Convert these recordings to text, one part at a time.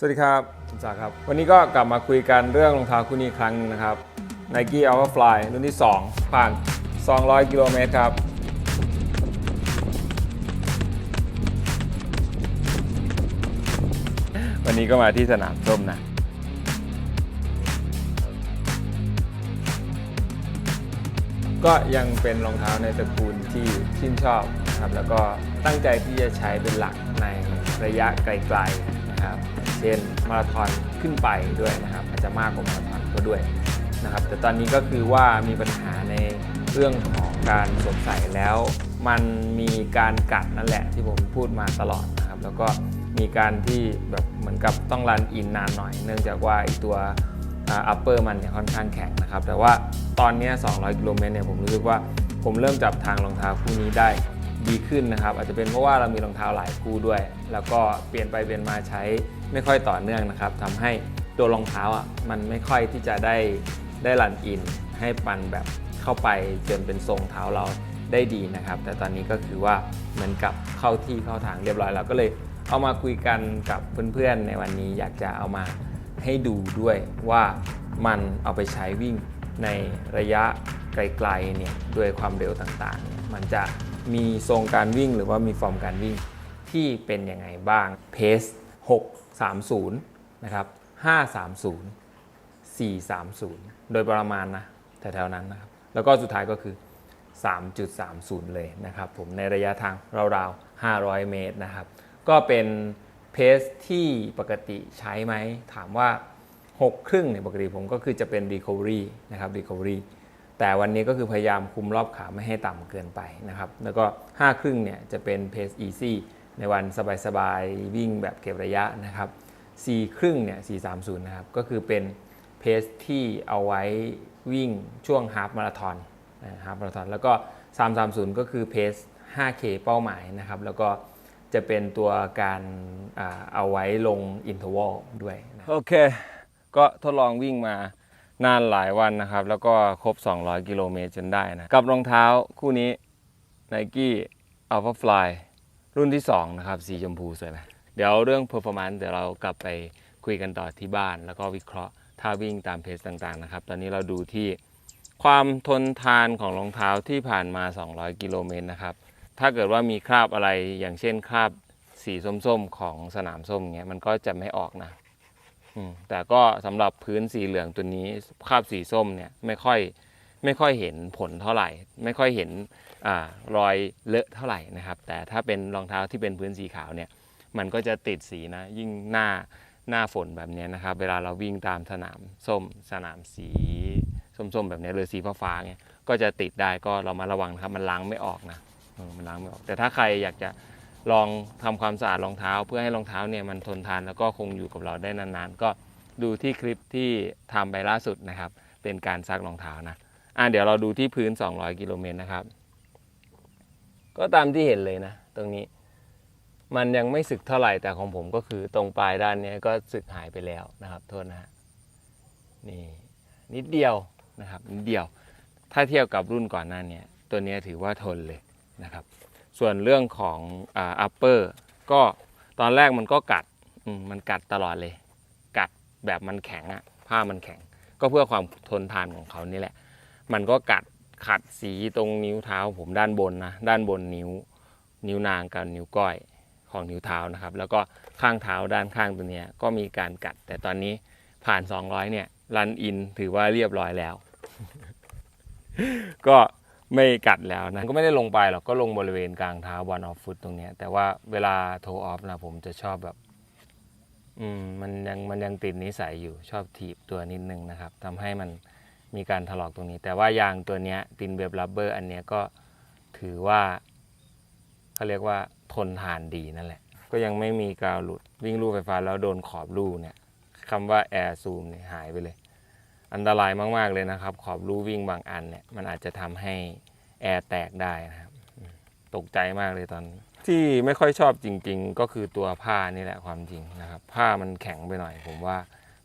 สวัสดีครับคุณจักรครับ วันนี้ก็กลับมาคุยกันเรื่องรองเท้าคู่นี้อีกครั้งหนึงนะครับ Nike Alpha Fly รุ่นที่ 2 ผ่าน 200 กิโลเมตรครับ วันนี้ก็มาที่สนามส้มนะก็ยังเป็นรองเท้าในตระกูลที่ชื่นชอบนะครับ แล้วก็ตั้งใจที่จะใช้เป็นหลักในระยะไกลๆนะครับ เช่นมาราธอนขึ้นไปด้วยนะครับอาจจะมากกว่ามาราธอนก็ด้วยนะครับแต่ตอนนี้ก็คือว่ามีปัญหาในเรื่องของการสวมใส่แล้ว มันมีการกัดนั่นแหละที่ผมพูดมาตลอดนะครับแล้วก็มีการที่แบบเหมือนกับต้องรันอินนานหน่อย เนื่องจากว่าไอตัวอัปเปอร์มันเนี่ยค่อนข้างแข็งนะครับแต่ว่าตอนนี้ 200 กิโลเมตรเนี่ยผมรู้สึกว่าผมเริ่มจับทางรองเท้าคู่นี้ได้ ดีขึ้นนะครับ อาจจะเป็นเพราะว่าเรามีรองเท้าหลายคู่ด้วย แล้วก็เปลี่ยนไปเปลี่ยนมาใช้ไม่ค่อยต่อเนื่องนะครับทำให้ตัวรองเท้าอะมันไม่ค่อยที่จะได้ได้รันอิน ให้ปันแบบเข้าไปจนเป็นทรงเท้าเราได้ดีนะครับ แต่ตอนนี้ก็คือว่าเหมือนกับเข้าที่เข้าทางเรียบร้อยแล้วก็เลยเอามาคุยกันกับเพื่อนๆในวันนี้อยากจะเอามาให้ดูด้วยว่ามันเอาไปใช้วิ่งในระยะไกลๆเนี่ยด้วยความเร็วต่างๆ มันจะ มีทรงการวิ่งหรือว่ามีฟอร์มการวิ่งที่เป็นยังไงบ้างเพส630 นะครับ 530 430 โดยประมาณนะแถวๆนั้นนะครับแล้วก็สุดท้ายก็คือ 3.30 เลยนะครับผมในระยะทางราวๆ 500 เมตรนะครับ ก็เป็นเพสที่ปกติใช้ไหมถามว่า 6 ครึ่งเนี่ยปกติผมก็คือจะเป็น Recovery นะครับ Recovery แต่วันนี้ก็คือพยายามคุมรอบขาไม่ให้ต่ำเกินไปนะครับ แล้วก็ 5 ครึ่งเนี่ยจะเป็นเพส Easy ในวันสบายๆ วิ่งแบบเก็บระยะนะครับ4ครึ่งเนี่ย430 นะครับ ก็คือเป็นเพสที่เอาไว้วิ่งช่วงฮาฟมาราทอนฮาฟมาราทอนแล้วก็ 330 ก็คือเพส 5K เป้าหมายนะครับ แล้วก็จะเป็นตัวการเอาไว้ลงอินเทอร์วลด้วยโอเค ก็ทดลองวิ่งมา นานหลายวันนะครับ แล้วก็ครบ 200 กิโลเมตรจนได้นะ กับรองเท้าคู่นี้ Nike Alpha Fly รุ่นที่ 2 นะครับ สีชมพูสวยไหมเดี๋ยวเรื่อง performance เดี๋ยวเรากลับไปคุยกันต่อที่บ้าน แล้วก็วิเคราะห์ท่าวิ่งตามเพจต่างๆนะครับ ตอนนี้เราดูที่ความทนทานของรองเท้าที่ผ่านมา 200 กิโลเมตรนะครับ ถ้าเกิดว่ามีคราบอะไรอย่างเช่นคราบสีส้มๆ ของสนามส้มเงี้ยมันก็จะไม่ออกนะ แต่ก็สำหรับพื้นสีเหลืองตัวนี้คราบสีส้มเนี่ยไม่ค่อยไม่ค่อยเห็นผลเท่าไหร่ ไม่ค่อยเห็นอารอยเลอะเท่าไหร่นะครับ แต่ถ้าเป็นรองเท้าที่เป็นพื้นสีขาวเนี่ยมันก็จะติดสีนะยิ่งหน้าหน้าฝนแบบนี้นะครับ เวลาเราวิ่งตามสนามส้มสนามสีส้มๆแบบนี้หรือสีฟ้าๆเนี่ยก็จะติดได้ก็เรามาระวังนะครับมันล้างไม่ออกนะมันล้างไม่ออก แต่ถ้าใครอยากจะ ลองทำความสะอาดรองเท้า เพื่อให้รองเท้าเนี่ยมันทนทานแล้วก็คงอยู่กับเราได้นานๆ ก็ดูที่คลิปที่ทำไปล่าสุดนะครับ เป็นการซักรองเท้านะอะเดี๋ยวเราดูที่พื้น 200 กิโลเมตรนะครับ ก็ตามที่เห็นเลยนะ ตรงนี้ มันยังไม่สึกเท่าไหร่แต่ของผมก็คือตรงปลายด้านนี้ก็สึกหายไปแล้วนะครับ โทษนะฮะนี่นิดเดียวนะครับนิดเดียว ถ้าเทียบกับรุ่นก่อนหน้าเนี้ตัวนี้ถือว่าทนเลยนะครับ ส่วนเรื่องของอัปเปอร์ก็ตอนแรกมันก็กัดมมันกัดตลอดเลย กัดแบบมันแข็งอะผ้ามันแข็ง ก็เพื่อความทนทานของเขานี่แหละ มันก็กัดขัดสีตรงนิ้วเท้าผมด้านบนนะด้านบนนิ้ว นิ้วนางกับนิ้วก้อยของนิ้วเท้านะครับ แล้วก็ข้างเท้าด้านข้างตัวเนี้ยก็มีการกัด แต่ตอนนี้ผ่าน 200 เนี่ยรันอินถือว่าเรียบร้อยแล้ว ก็ ไม่กัดแล้วนะก็ไม่ได้ลงไปหรอกก็ลงบริเวณกลางเท้าบอลออฟฟุตตรงเนี้ยแต่ว่าเวลาโทออฟนะผมจะชอบแบบ อืมมันยังมันยังติดนิสัยอยู่ชอบถีบตัวนิดนึงนะครับทำให้มันมีการถลอกตรงนี้ แต่ว่ายางตัวเนี้ยตินเวบลับเบอร์อันเนี้ยก็ถือว่าเขาเรียกว่าทนทานดีนั่นแหละ ก็ยังไม่มีกาวหลุดวิ่งลู่ไฟฟ้าแล้วโดนขอบลู่เนี่ยคำว่าแอร์ซูมเนี่ยหายไปเลย อันตรายมาก ๆ เลยนะครับ ขอบลู่วิ่งบางอันเนี่ยมันอาจจะทำให้ แอร์แตกได้นะครับ ตกใจมากเลยตอน ที่ไม่ค่อยชอบจริง ๆ ก็คือตัวผ้านี่แหละความจริงนะครับ ผ้ามันแข็งไปหน่อย ผมว่า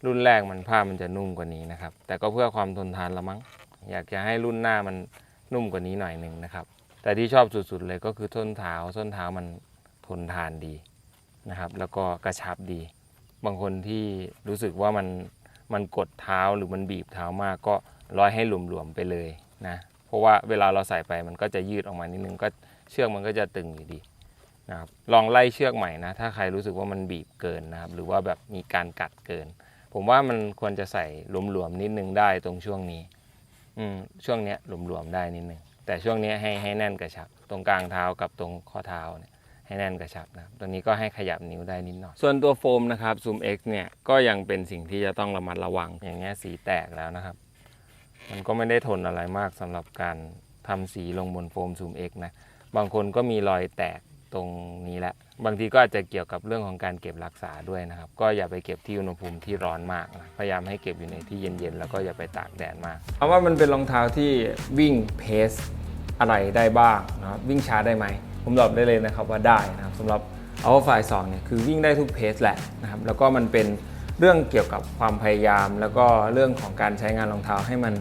รุ่นแรกมันผ้ามันจะนุ่มกว่านี้นะครับ แต่ก็เพื่อความทนทานละมั้ง อยากจะให้รุ่นหน้ามันนุ่มกว่านี้หน่อยหนึ่งนะครับ แต่ที่ชอบสุดๆเลยก็คือส้นเท้าส้นเท้ามันทนทานดีนะครับ แล้วก็กระชับดี บางคนที่รู้สึกว่ามันมันกดเท้าหรือมันบีบเท้ามากก็ร้อยให้หลวมๆไปเลยนะ ราะว่าเวลาเราใส่ไปมันก็จะยืดออกมานิดนึงก็เชือกมันก็จะตึงอยู่ดีนะครับลองไล่เชือกใหม่นะ ถ้าใครรู้สึกว่ามันบีบเกินนะครับ หรือว่าแบบมีการกัดเกิน ผมว่ามันควรจะใส่หลวมๆนิดนึงได้ตรงช่วงนี้ อืมช่วงเนี้ยหลวมๆได้นิดนึงแต่ช่วงเนี้ยให้ให้แน่นกระชับ ตรงกลางเท้ากับตรงข้อเท้าเนี่ยให้แน่นกระชับนะครับตัวนี้ก็ให้ขยับนิ้วได้นิดหน่อย ส่วนตัวโฟมนะครับ Zoom X เนี่ยก็ยังเป็นสิ่งที่จะต้องระมัดระวังอย่างเงี้ยสีแตกแล้วนะครับ มันก็ไม่ได้ทนอะไรมากสำหรับการทำสีลงบนโฟม Zoom X นะ บางคนก็มีรอยแตกตรงนี้แหละ บางทีก็อาจจะเกี่ยวกับเรื่องของการเก็บรักษาด้วยนะครับ ก็อย่าไปเก็บที่อุณหภูมิที่ร้อนมากนะ พยายามให้เก็บอยู่ในที่เย็นๆ แล้วก็อย่าไปตากแดดมากเพราะว่ามันเป็นรองเท้าที่วิ่งเพสอะไรได้บ้างนะครับ วิ่งช้าได้ไหม ผมตอบได้เลยนะครับว่าได้นะครับสำหรับ a l p h a 2เนี่ยคือวิ่งได้ทุกเพสแหละนะครับ แล้วก็มันเป็นเรื่องเกี่ยวกับความพยายาม แล้วก็เรื่องของการใช้งานรองเท้าให้มัน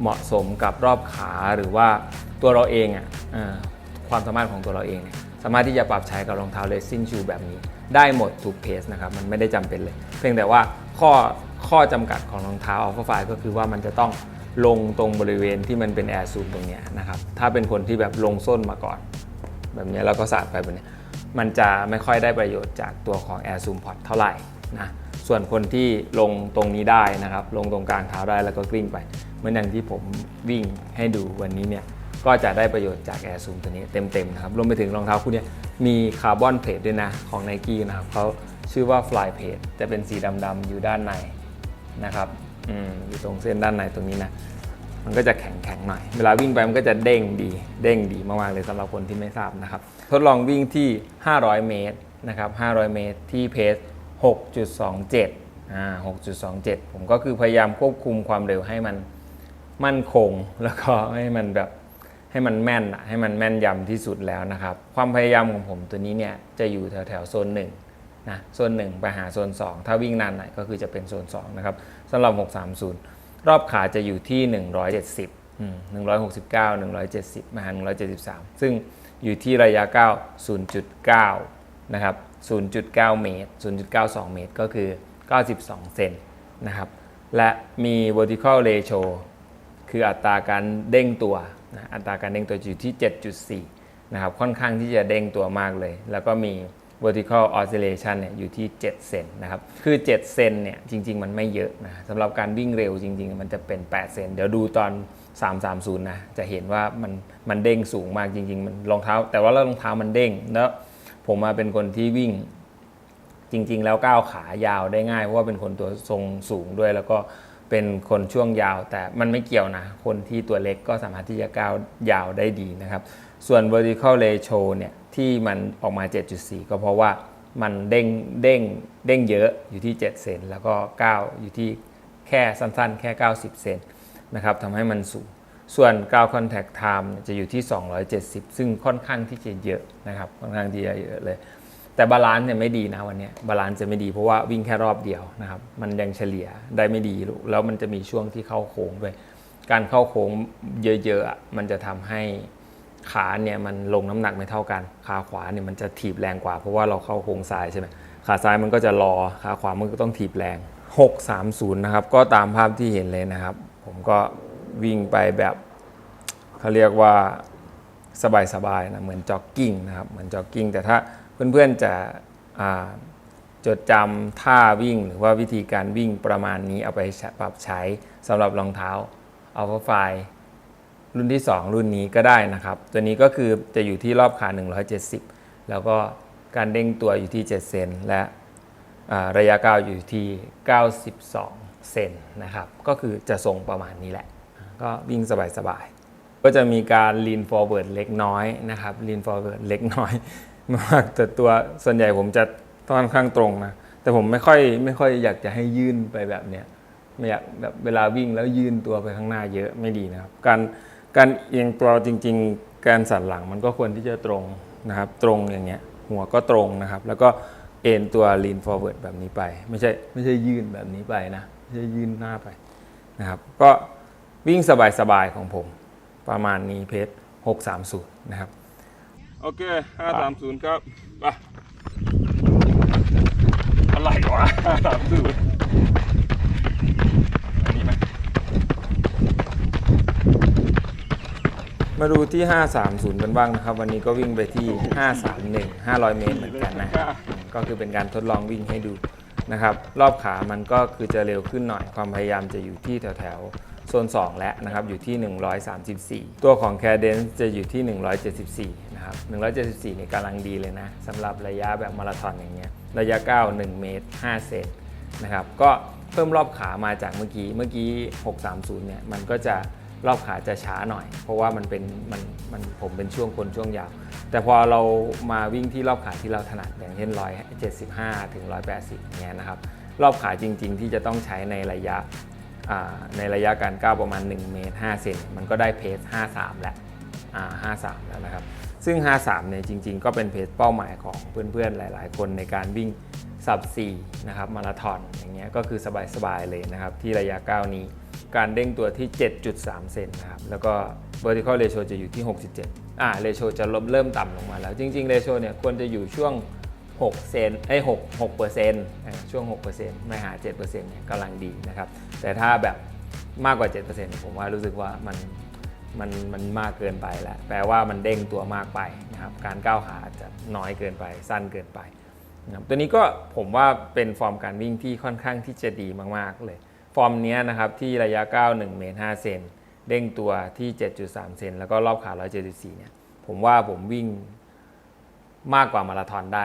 เหมาะสมกับรอบขาหรือว่าตัวเราเองอะความสามารถของตัวเราเองเนี่ยสามารถที่จะปรับใช้กับรองเท้าเลสซิ่งชูแบบนี้ ได้หมดทุกเพสนะครับ มันไม่ได้จำเป็นเลย เพียงแต่ว่าข้อข้อจำกัดของรองเท้า Alpha 5ก็คือว่ามันจะต้องลงตรงบริเวณที่มันเป็นแอร์ซูมตรงเนี้ยนะครับ ถ้าเป็นคนที่แบบลงส้นมาก่อน แบบนี้แล้วก็สาดไปแบบนี้ มันจะไม่ค่อยได้ประโยชน์จากตัวของ Air Zoom Pod เท่าไหร่นะส่วนคนที่ลงตรงนี้ได้นะครับ ลงตรงกลางเท้าได้แล้วก็กลิ้งไป เหมือนอย่างที่ผมวิ่งให้ดูวันนี้เนี่ยก็จะได้ประโยชน์จาก Air Zoom ตัวนี้เต็มๆนะครับรวมไปถึงรองเท้าคู่นี้มีคาร์บอนเพลทด้วยนะของ n i กี้นะครับเขาชื่อว่า Fly p l a t จะเป็นสีดำๆอยู่ด้านในนะครับอืมอยู่ตรงเส้นด้านในตรงนี้นะมันก็จะแข็งแข็งๆหน่อย เวลาวิ่งไปมันก็จะเด้งดี เด้งดีมากๆเลยสำหรับคนที่ไม่ทราบนะครับ ทดลองวิ่งที่ 500 เมตรนะครับ 500 เมตรที่เพส6.27อ่า6.27 ผมก็คือพยายามควบคุมความเร็วให้มัน มั่นคง แล้วก็ให้มันแบบให้มันแม่นให้มันแม่นยำที่สุดแล้วนะครับ ความพยายามของผมตัวนี้เนี่ยจะอยู่แถวแถวโซน1นะโซน1ไปหาโซน 2 ถ้าวิ่งนานหน่อยก็คือจะเป็นโซน2นะครับสำหรับ 630 รอบขาจะอยู่ที่ 170อืม169 170 มาหา 173 ซึ่งอยู่ที่ระยะก้าว0.9 นะครับ 0.9 เมตร 0.92 เมตร ก็คือ 92 เซนนะครับ และมี vertical ratio คืออัตราการเด้งตัวนะอัตราการเด้งตัวอยู่ที่ 7.4 นะครับ ค่อนข้างที่จะเด้งตัวมากเลย แล้วก็มี vertical oscillation เนี่ยอยู่ที่ 7 เซนนะครับ คือ 7 เซนเนี่ยจริง ๆ มันไม่เยอะนะสำหรับการวิ่งเร็วจริง ๆ มันจะเป็น 8 เซน เดี๋ยวดูตอน 330 นะ จะเห็นว่ามันมันเด้งสูงมากจริง ๆ มันรองเท้า แต่ว่ารองเท้ามันเด้ง แล้วผมมาเป็นคนที่วิ่งจริง ๆ แล้วก้าวขายาวได้ง่าย เพราะว่าเป็นคนตัวทรงสูงด้วยแล้วก็ เป็นคนช่วงยาว แต่มันไม่เกี่ยวนะ คนที่ตัวเล็กก็สามารถที่จะก้าวยาวได้ดีนะครับ ส่วน vertical ratio เนี่ยที่มันออกมา 7.4 ก็เพราะว่ามันเด้งเด้งเด้งเยอะอยู่ที่ 7 เซนแล้วก็ก้าวอยู่ที่แค่สั้นๆ แค่ 90 เซนนะครับทำให้มันสูง ส่วนกราว contact time จะอยู่ที่ 270 ซึ่งค่อนข้างที่จะเยอะนะครับ ค่อนข้างที่จะเยอะเลย แต่บาลานซ์เนี่ยไม่ดีนะวันนี้บาลานซ์จะไม่ดีเพราะว่าวิ่งแค่รอบเดียวนะครับมันยังเฉลี่ยได้ไม่ดีลูกแล้วมันจะมีช่วงที่เข้าโค้งด้วยการเข้าโค้งเยอะๆมันจะทำให้ขาเนี่ยมันลงน้ำหนักไม่เท่ากัน ขาขวาเนี่ยมันจะถีบแรงกว่า เพราะว่าเราเข้าโค้งซ้ายใช่ไหมขาซ้ายมันก็จะรอขาขวามันก็ต้องถีบแรง 630 นะครับ ก็ตามภาพที่เห็นเลยนะครับ ผมก็วิ่งไปแบบเขาเรียกว่าสบายๆนะเหมือนจ็อกกิ้งนะครับเหมือนจ็อกกิ้งแต่ถ้า เพื่อนๆจะจดจำท่าวิ่งหรือว่าวิธีการวิ่งประมาณนี้เอาไปปรับใช้สำหรับรองเท้า Alpha f i รุ่นที่ 2 รุ่นนี้ก็ได้นะครับ ตัวนี้ก็คือจะอยู่ที่รอบขา 170 แล้วก็การเด้งตัวอยู่ที่ 7 เซนและระยะก้าวอยู่ที่ 92 เซนนะครับ ก็คือจะทรงประมาณนี้แหละ ก็วิ่งสบายๆ ก็จะมีการ lean forward เล็กน้อยนะครับ lean forward เล็กน้อย มากแต่ตัวส่วนใหญ่ผมจะค่อนข้างตรงนะแต่ผมไม่ค่อยไม่ค่อยอยากจะให้ยื่นไปแบบเนี้ยไม่อยากแบบเวลาวิ่งแล้วยื่นตัวไปข้างหน้าเยอะไม่ดีนะครับ การการเอียงตัวจริง ๆ การสั่นหลังมันก็ควรที่จะตรงนะครับ ตรงอย่างเงี้ย หัวก็ตรงนะครับ แล้วก็เอ็นตัว lean forward แบบนี้ไป ไม่ใช่ไม่ใช่ยื่นแบบนี้ไปนะไม่ใช่ยื่นหน้าไปนะครับ ก็วิ่งสบายๆของผมประมาณนี้เพจ630 นะครับ โอเคห้าสามศูนย์ครับไปอะไรวะสามสูตรอันนี้ไหมมาดูที่ 530 กันบ้างนะครับ วันนี้ก็วิ่งไปที่ 531 500 เมตรเหมือนกันนะก็คือเป็นการทดลองวิ่งให้ดูนะครับ รอบขามันก็คือจะเร็วขึ้นหน่อย ความพยายามจะอยู่ที่แถวแถวๆโซน 2 และนะครับ อยู่ที่ 134 ตัวของ Cadence จะอยู่ที่ 174 นะครับ 174เนี่ยกำลังดีเลยนะสำหรับระยะแบบมาราธอนอย่างเงี้ยระยะ9 1เมตร5เซนนะครับก็เพิ่มรอบขามาจากเมื่อกี้เมื่อกี้ 630เนี่ยมันก็จะรอบขาจะช้าหน่อย เพราะว่ามันเป็นมันมันผมเป็นช่วงคนช่วงยาว แต่พอเรามาวิ่งที่รอบขาที่เราถนัดอย่างเช่น 175 ถึง 180อย่างเงี้ยนะครับรอบขาจริง ๆ ที่จะต้องใช้ในระยะในระยะการก้าวประมาณ1เมตร5เซนมันก็ได้เพส53 แล้วอ่า53 แล้วนะครับ ซึ่ง 53 เนี่ยจริง ๆ ก็เป็นเพจเป้าหมายของเพื่อนๆ หลาย ๆ คนในการวิ่งสับ4นะครับมาราธอนอย่างเงี้ยก็คือสบายๆ เลยนะครับ ที่ระยะ 9 นี้ การเด้งตัวที่ 7.3 เซนนะครับ แล้วก็ vertical ratio จะอยู่ที่ 67 อ่า ratio จะลดเริ่มต่ำลงมาแล้ว จริง ๆ ratio เนี่ยควรจะอยู่ช่วง 6 เซนไอ้6 6เปอร์เซ็นต์ช่วง 6 เปอร์เซ็นต์ไม่หา 7 เปอร์เซ็นต์เนี่ยกำลังดีนะครับ แต่ถ้าแบบมากกว่า7เปอร์เซ็นผมว่ารู้สึกว่ามัน มันมันมากเกินไปแล้ว แปลว่ามันเด้งตัวมากไปนะครับ การก้าวขาอาจจะน้อยเกินไป สั้นเกินไปนะครับตัวนี้ก็ผมว่าเป็นฟอร์มการวิ่งที่ค่อนข้างที่จะดีมากๆเลย ฟอร์มนี้นะครับที่ระยะ9 1เมตร5เซนเด้งตัวที่ 7.3 เซนแล้วก็รอบขา 174 เนี่ย ผมว่าผมวิ่งมากกว่ามาราธอนได้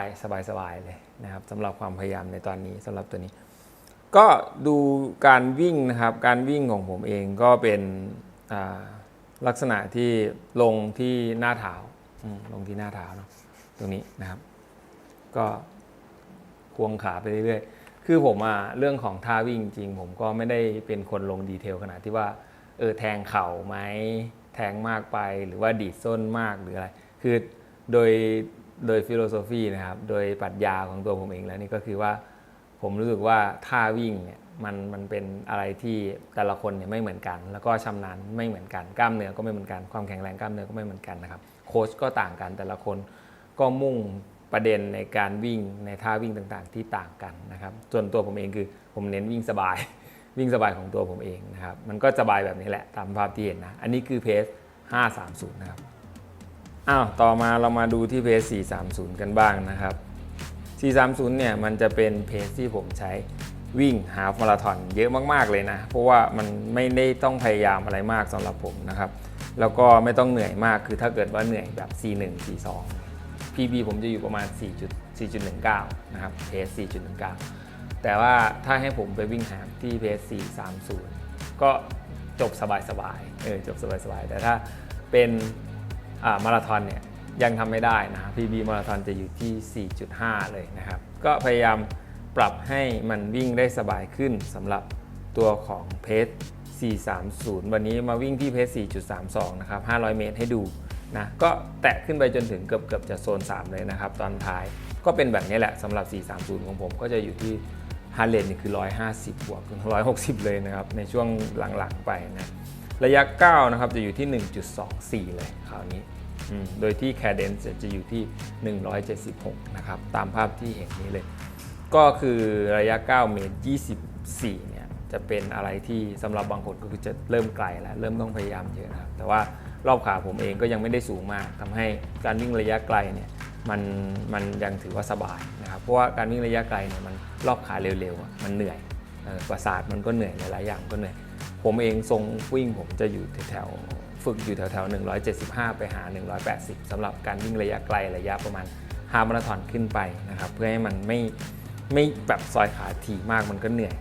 สบายๆเลยนะครับสำหรับความพยายามในตอนนี้สำหรับตัวนี้ ก็ดูการวิ่งนะครับ การวิ่งของผมเองก็เป็นอ่า ลักษณะที่ลงที่หน้าเท้าลงที่หน้าเท้าเนาะตรงนี้นะครับ ก็ควงขาไปเรื่อยๆ คือผมอะเรื่องของท่าวิ่งจริง ผมก็ไม่ได้เป็นคนลงดีเทลขนาดที่ว่าเออแทงเข่าไหมแทงมากไปหรือว่าดีดส้นมากหรืออะไร คือโดยโดยฟิโลโซฟีนะครับ โดยปรัชญาของตัวผมเองแล้วนี่ก็คือว่า ผมรู้สึกว่าท่าวิ่งเนี่ย มันมันเป็นอะไรที่แต่ละคนเนี่ยไม่เหมือนกัน แล้วก็ชำนาญไม่เหมือนกันกล้ามเนื้อก็ไม่เหมือนกันความแข็งแรงกล้ามเนื้อก็ไม่เหมือนกันนะครับโค้ชก็ต่างกันแต่ละคนก็มุ่งประเด็นในการวิ่งในท่าวิ่งต่างๆ ที่ต่างกันนะครับส่วนตัวผมเองคือผมเน้นวิ่งสบาย วิ่งสบายของตัวผมเองนะครับมันก็สบายแบบนี้แหละตามภาพที่เห็นนะอันนี้คือเพส530 นะครับอ้าวต่อมาเรามาดูที่เพจ430 กันบ้างนะครับ 430 เนี่ยมันจะเป็นเพจที่ผมใช้ วิ่งหาฟมาราธอนเยอะมากๆเลยนะ เพราะว่ามันไม่ได้ต้องพยายามอะไรมากสำหรับผมนะครับ แล้วก็ไม่ต้องเหนื่อยมากคือถ้าเกิดว่าเหนื่อยแบบ C1 C2 PB ผมจะอยู่ประมาณ 4 4.19 นะครับเพจ4.19 แต่ว่าถ้าให้ผมไปวิ่งหาที่เพจ430 ก็จบสบายๆเออจบสบายๆ แต่ถ้าเป็นอ่ามาราธอนเนี่ยยังทำไม่ได้นะ PB มาราธอนจะอยู่ที่ 4.5 เลยนะครับ ก็พยายาม ปรับให้มันวิ่งได้สบายขึ้นสำหรับตัวของเพจ430 วันนี้มาวิ่งที่เพจ4.32 นะครับ 500 เมตรให้ดูนะก็แตะขึ้นไปจนถึงเกือบเกือบจะโซน 3 เลยนะครับ ตอนท้ายก็เป็นแบบนี้แหละสำหรับ 430 ของผมก็จะอยู่ที่ฮาร์เรนนี่คือ 150 บวกถึง 160 เลยนะครับ ในช่วงหลังๆไปนะระยะ 9 นะครับ จะอยู่ที่ 1.24 เลยคราวนี้ โดยที่ Cadence จะอยู่ที่ 176 นะครับ ตามภาพที่เห็นนี้เลย ก็คือระยะ 9 เมตร 24 เนี่ย จะเป็นอะไรที่สำหรับบางคนก็คือจะเริ่มไกลแล้ว เริ่มต้องพยายามเยอะนะครับ แต่ว่ารอบขาผมเองก็ยังไม่ได้สูงมากทำให้การวิ่งระยะไกลเนี่ยมันมันยังถือว่าสบายนะครับ เพราะว่าการวิ่งระยะไกลเนี่ยมันรอบขาเร็วๆ มันเหนื่อยประสาทมันก็เหนื่อยหลายอย่างก็เหนื่อย ผมเองทรงวิ่งผมจะอยู่แถวฝึกอยู่แถวๆ 175 ไปหา 180สำหรับการวิ่งระยะไกลระยะประมาณฮามาราธอนขึ้นไปนะครับ เพื่อให้มันไม่ ไม่แบบซอยขาถี่มากมันก็เหนื่อย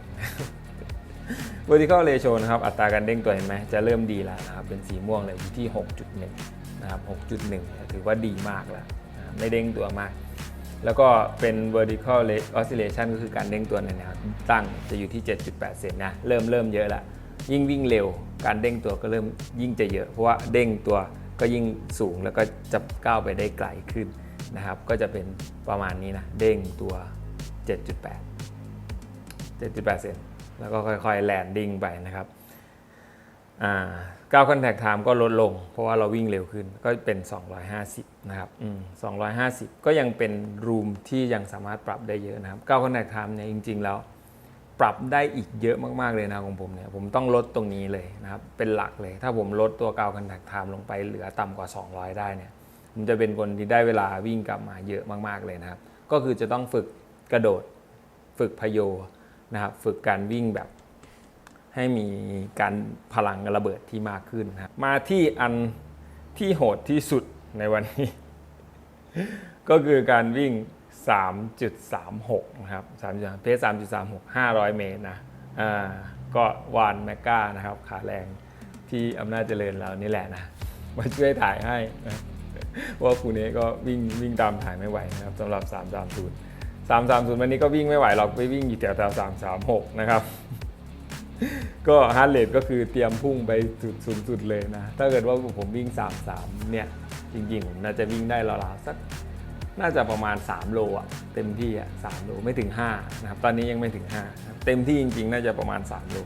vertical ratio นะครับ อัตราการเด้งตัวเห็นไหมจะเริ่มดีแล้วนะครับ เป็นสีม่วงเลยอยู่ที่ 6.1 นะครับ 6.1เนี่ยถือว่าดีมากแล้ว ไม่เด้งตัวมาก แล้วก็เป็น vertical oscillation ก็คือการเด้งตัวในแนวตั้งจะอยู่ที่ 7.8 เซนนะ เริ่มเริ่มเยอะละยิ่งวิ่งเร็ว การเด้งตัวก็เริ่มยิ่งจะเยอะ เพราะว่าเด้งตัวก็ยิ่งสูงแล้วก็จะก้าวไปได้ไกลขึ้นนะครับ ก็จะเป็นประมาณนี้นะ เด้งตัว 7.8 7.8 เซนแล้วก็ค่อยๆ แลนดิ้งไปนะครับก้าวคอนแทคไทม์ก็ลดลง เพราะว่าเราวิ่งเร็วขึ้นก็เป็น 250 นะครับอืม250 ก็ยังเป็นรูมที่ยังสามารถปรับได้เยอะนะครับก้าวคอนแทคไทม์เนี่ยจริง ๆ แล้ว ปรับได้อีกเยอะมากๆเลยนะของผมเนี่ยผมต้องลดตรงนี้เลยนะครับ เป็นหลักเลย ถ้าผมลดตัวก้าวคอนแทคไทม์ลงไปเหลือต่ำกว่า 200 ได้เนี่ยผมจะเป็นคนที่ได้เวลาวิ่งกลับมาเยอะมากๆเลยนะครับ ก็คือจะต้องฝึก กระโดดฝึกพโยนะครับฝึกการวิ่งแบบให้มีการพลังระเบิดที่มากขึ้นนะครับมาที่อันที่โหดที่สุดในวันนี้ ก็คือการวิ่ง 3.36 นะครับ3.3เพจ3.36 500 เมตรนะอ่าก็วานแมกกานะครับ ขาแรงที่อำนาจเจริญเรานี่แหละนะ มาช่วยถ่ายให้นะว่าครูเนี้ก็วิ่งวิ่งตามถ่ายไม่ไหวนะครับสำหรับ 330 330 วันนี้ก็วิ่งไม่ไหวหรอกไปวิ่งอยู่แถวๆ336 นะครับ ก็ฮาร์ดเรทก็คือเตรียมพุ่งไปสุดสูงสุดเลยนะ ถ้าเกิดว่าผมวิ่ง 33 เนี่ย จริงๆ ผมน่าจะวิ่งได้ราวๆสักน่าจะประมาณ 3 โลอะเต็มที่อะ3โลไม่ถึง5นะครับตอนนี้ยังไม่ถึง5เต็มที่จริงๆ น่าจะประมาณ 3 โล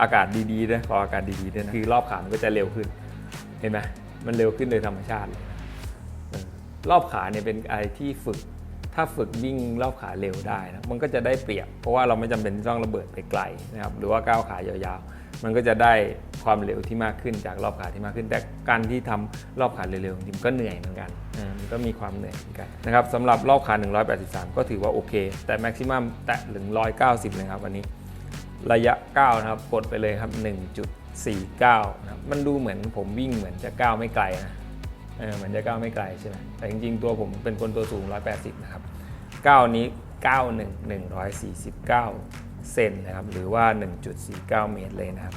อากาศดีๆด้วยขออากาศดีๆด้วยนะคือรอบขามันก็จะเร็วขึ้น เห็นไหมมันเร็วขึ้นโดยธรรมชาติ รอบขาเนี่ยเป็นอะไรที่ฝึก ถ้าฝึกวิ่งรอบขาเร็วได้นะมันก็จะได้เปรียบ เพราะว่าเราไม่จำเป็นที่ต้องระเบิดไปไกลนะครับหรือว่าก้าวขายาวๆ มันก็จะได้ความเร็วที่มากขึ้นจากรอบขาที่มากขึ้น แต่การที่ทำรอบขาเร็วๆจริงก็เหนื่อยเหมือนกันมันก็มีความเหนื่อยเหมือนกันนะครับสำหรับรอบขา 183 ก็ถือว่าโอเค แต่แม็กซิมัมแตะถึง190 เลยครับวันนี้ระยะก้าวนะครับกดไปเลยครับ 1.49นะครับมันดูเหมือนผมวิ่งเหมือนจะก้าวไม่ไกลนะ เออเหมือนจะก้าวไม่ไกลใช่ไหมแต่จริงๆ ตัวผมเป็นคนตัวสูง 180 นะครับก้าวนี้ก้าว1 149 เซนนะครับหรือว่า 1.49 เมตรเลยนะครับ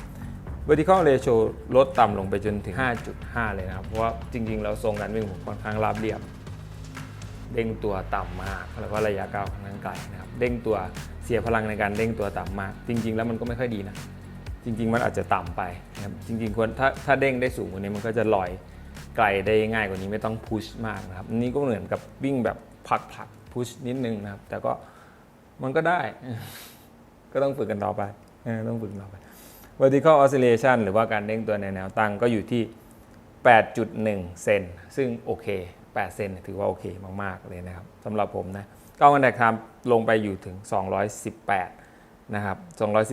vertical ratio ลดต่ำลงไปจนถึง 5.5 เลยนะครับ เพราะว่าจริงๆแล้วทรงการวิ่งผมค่อนข้างราบเรียบ เด้งตัวต่ำมากแล้วก็ระยะก้าวค่อนข้างไกลนะครับ เด้งตัวเสียพลังในการเด้งตัวต่ำมาก จริง ๆ แล้วมันก็ไม่ค่อยดีนะ จริง ๆ มันอาจจะต่ำไปนะครับจริงๆควรถ้าถ้าเด้งได้สูงกว่านี้มันก็จะลอย ไกลได้ง่ายกว่านี้ไม่ต้องพุชมากนะครับอันนี้ก็เหมือนกับวิ่งแบบผลักผลักพุชนิดนึงนะครับ แต่ก็มันก็ได้ ก็ต้องฝึกกันต่อไปต้องฝึกต่อไป vertical oscillation หรือว่าการเด้งตัวในแนวตั้งก็อยู่ที่ 8.1 เซนซึ่งโอเค 8 เซนถือว่าโอเคมาก ๆ เลยนะครับสำหรับผมนะก้าวกันแดกไทม์ลงไปอยู่ถึง 218 นะครับ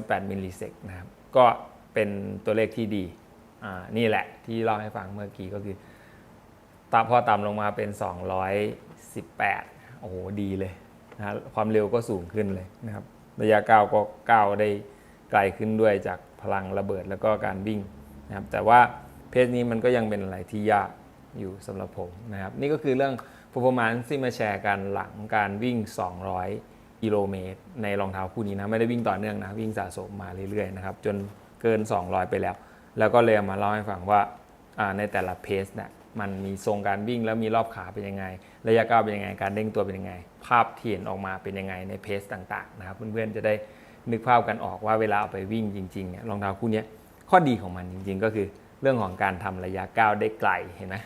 218 มิลลิเซกนะครับ ก็เป็นตัวเลขที่ดี อ่า นี่แหละที่เล่าให้ฟังเมื่อกี้ก็คือ ตาพอต่ำลงมาเป็น 218 โอ้โห ดีเลยนะความเร็วก็สูงขึ้นเลยนะครับระยะก้าวก็ก้าวได้ไกลขึ้นด้วยจากพลังระเบิดแล้วก็การวิ่งนะครับแต่ว่าเพจนี้มันก็ยังเป็นอะไรที่ยากอยู่สำหรับผมนะครับ นี่ก็คือเรื่อง performance ที่มาแชร์กันหลังการวิ่ง 200 กิโลเมตร ในรองเท้าคู่นี้นะ ไม่ได้วิ่งต่อเนื่องนะ วิ่งสะสมมาเรื่อยๆนะครับ จนเกิน 200 ไปแล้ว แล้วก็เลยมาเล่าให้ฟังว่าในแต่ละเพสเนี่ย มันมีทรงการวิ่งแล้วมีรอบขาเป็นยังไง ระยะก้าวเป็นยังไง การเด้งตัวเป็นยังไง ภาพที่เห็นออกมาเป็นยังไงในเพสต่างๆนะครับเพื่อนๆจะได้นึกภาพกันออกว่าเวลาเอาไปวิ่งจริงๆเนี่ยรองเท้าคู่นี้ข้อดีของมันจริง ๆ ก็คือเรื่องของการทำระยะก้าวได้ไกลเห็นไหม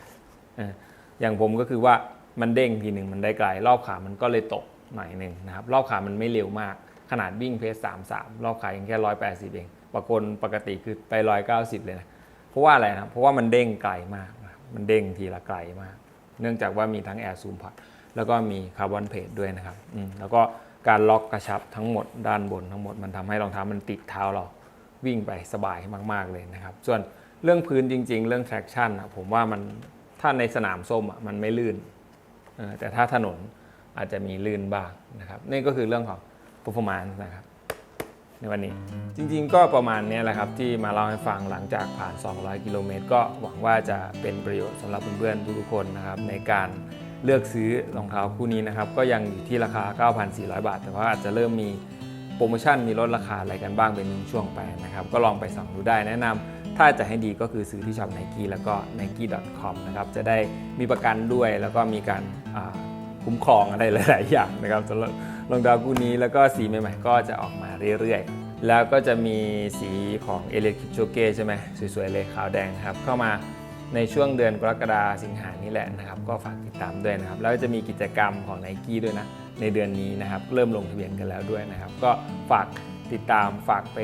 อย่างผมก็คือว่ามันเด้งทีหนึ่งมันได้ไกล รอบขามันก็เลยตกหน่อยหนึ่งนะครับรอบขามันไม่เร็วมาก ขนาดวิ่งเพส33รอบขายังแค่180เองปกติปกติคือไป190เก้าสิบเลยนะเพราะว่าอะไรนะเพราะว่ามันเด้งไกลมาก มันเด้งทีละไกลมาก เนื่องจากว่ามีทั้งแอร์ซูมพอดแล้วก็มีคาร์บอนเพดด้วยนะครับอืมแล้วก็การล็อกกระชับทั้งหมดด้านบนทั้งหมดมันทำให้รองเท้ามันติดเท้าเราวิ่งไปสบายมาก ๆเลยนะครับ ส่วนเรื่องพื้นจริง ๆ เรื่อง traction อะผมว่ามันถ้าในสนามส้มอะมันไม่ลื่น แต่ถ้าถนนอาจจะมีลื่นบ้างนะครับ นี่ก็คือเรื่องของ performance นะครับ ในวันนี้ จริงๆก็ประมาณนี้แหละครับที่มาเล่าให้ฟังหลังจากผ่าน 200 กิโลเมตร ก็หวังว่าจะเป็นประโยชน์สำหรับเพื่อนๆทุกๆคนนะครับในการเลือกซื้อรองเท้าคู่นี้นะครับก็ยังอยู่ที่ราคา 9,400 บาท แต่ว่าอาจจะเริ่มมีโปรโมชั่นมีลดราคาอะไรกันบ้างเป็นช่วงไปนะครับ ก็ลองไปสั่งดูได้แนะนำถ้าจะให้ดีก็คือซื้อที่ช็อป Nike แล้วก็ nike.com นะครับจะได้มีประกันด้วยแล้วก็มีการคุ้มครองอะไรหลาย ๆ อย่างนะครับสำหรับ รองดาวคู่นี้แล้วก็สีใหม่ๆ ก็จะออกมาเรื่อยๆ แล้วก็จะมีสีของเอเลคิปโชเก้ใช่ไหมสวยๆเลยขาวแดงครับ เข้ามาในช่วงเดือนกรกฎาสิงหานี่แหละนะครับ ก็ฝากติดตามด้วยนะครับ แล้วจะมีกิจกรรมของไนกี้ด้วยนะ ในเดือนนี้นะครับ เริ่มลงทะเบียนกันแล้วด้วยนะครับ ก็ฝากติดตามฝากไป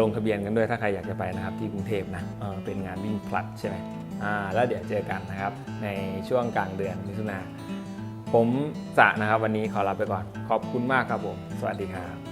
ลงทะเบียนกันด้วยถ้าใครอยากจะไปนะครับที่กรุงเทพนะเออเป็นงานวิ่งพลัดใช่ไหมอ่าแล้วเดี๋ยวเจอกันนะครับในช่วงกลางเดือนมิถุนา ผมสะนะครับวันนี้ขอลาไปก่อน ขอบคุณมากครับผม สวัสดีครับ